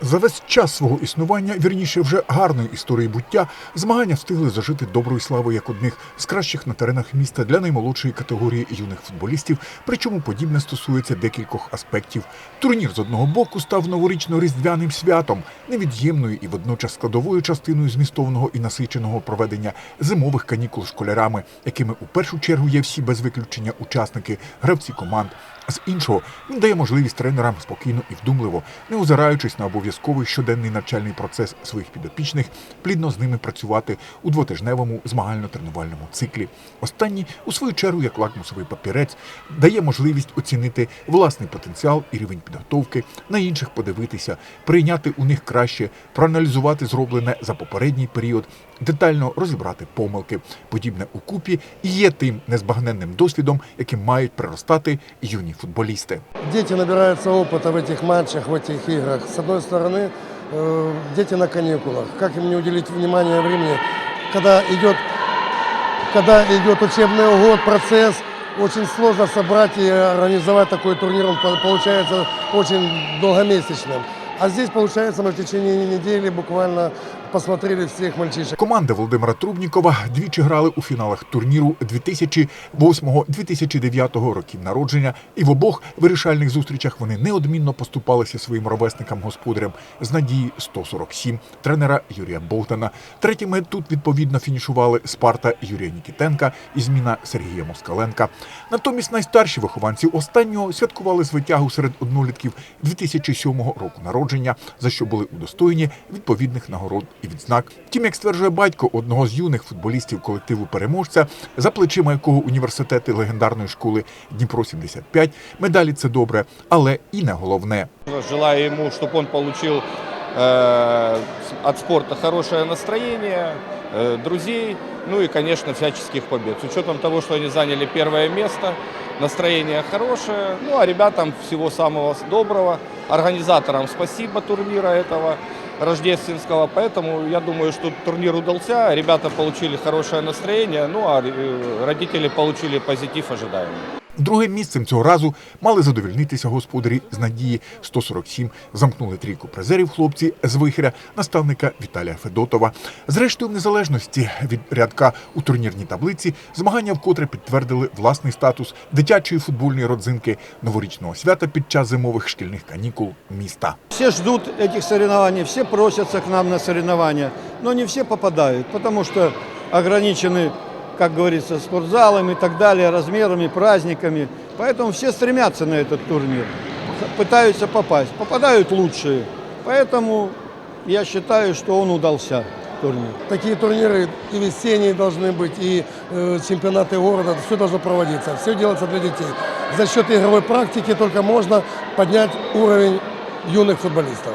За весь час свого існування, вірніше вже гарної історії буття, змагання встигли зажити доброю славою як одних з кращих на теренах міста для наймолодшої категорії юних футболістів. Причому подібне стосується декількох аспектів. Турнір з одного боку став новорічно-різдвяним святом, невід'ємною і водночас складовою частиною змістовного і насиченого проведення зимових канікул школярами, якими у першу чергу є всі без виключення учасники, гравці команд. З іншого він дає можливість тренерам спокійно і вдумливо, не озираючись на обов'язковий щоденний навчальний процес своїх підопічних, плідно з ними працювати у двотижневому змагально-тренувальному циклі. Останній, у свою чергу, як лакмусовий папірець, дає можливість оцінити власний потенціал і рівень підготовки, на інших подивитися, прийняти у них краще, проаналізувати зроблене за попередній період, детально розібрати помилки. Подібне у купі і є тим незбагненним досвідом, яким мають приростати юні футболісти. Дети набираются опыта в этих матчах, в этих играх. С одной стороны, э, дети на каникулах. Как им не уделить внимание времени, когда идет, когда идет учебный год, процесс, очень сложно собрать и организовать такой турнир, он по- получается очень долгомесячным. А здесь, получается, мы в течение недели буквально посмотрели всех мальчишек. Команди Володимира Трубнікова двічі грали у фіналах турніру 2008-2009 років народження, і в обох вирішальних зустрічах вони неодмінно поступалися своїм ровесникам господарям з надії 147 тренера Юрія Богдана. Третіми тут відповідно фінішували Спарта Юрія Нікітенка і зміна Сергія Москаленка. Натомість найстарші вихованці останнього святкували звитягу серед однолітків 2007 року народження, за що були удостоєні відповідних нагород і відзнак. Втім, як стверджує батько одного з юних футболістів колективу переможця, за плечима якого університети легендарної школи Дніпро 75 медалі це добре, але і не головне. Желаю ему, чтобы он получил э, от спорта хорошее настроение, э, друзей, ну и, конечно, всяческих побед. С учетом того, что они заняли первое место, настроение хорошее. Ну а ребятам всего самого доброго. Организаторам спасибо турнира этого рождественского. Поэтому я думаю, что турнир удался. Ребята получили хорошее настроение, ну а э, родители получили позитив ожидаемый. Другим місцем цього разу мали задовільнитися господарі з надії 147. Замкнули трійку призерів хлопці з вихря наставника Віталія Федотова. Зрештою, в незалежності від рядка у турнірній таблиці змагання вкотре підтвердили власний статус дитячої футбольної родзинки новорічного свята під час зимових шкільних канікул міста. Все ждут этих соревнований, все просятся к нам на соревнования, но не все попадают, потому что ограничены, как говорится, спортзалами и так далее, размерами, праздниками. Поэтому все стремятся на этот турнир, пытаются попасть. Попадают лучшие. Поэтому я считаю, что он удался, турнир. Такие турниры и весенние должны быть, и э, чемпионаты города, все должно проводиться, все делается для детей. За счет игровой практики только можно поднять уровень юных футболистов.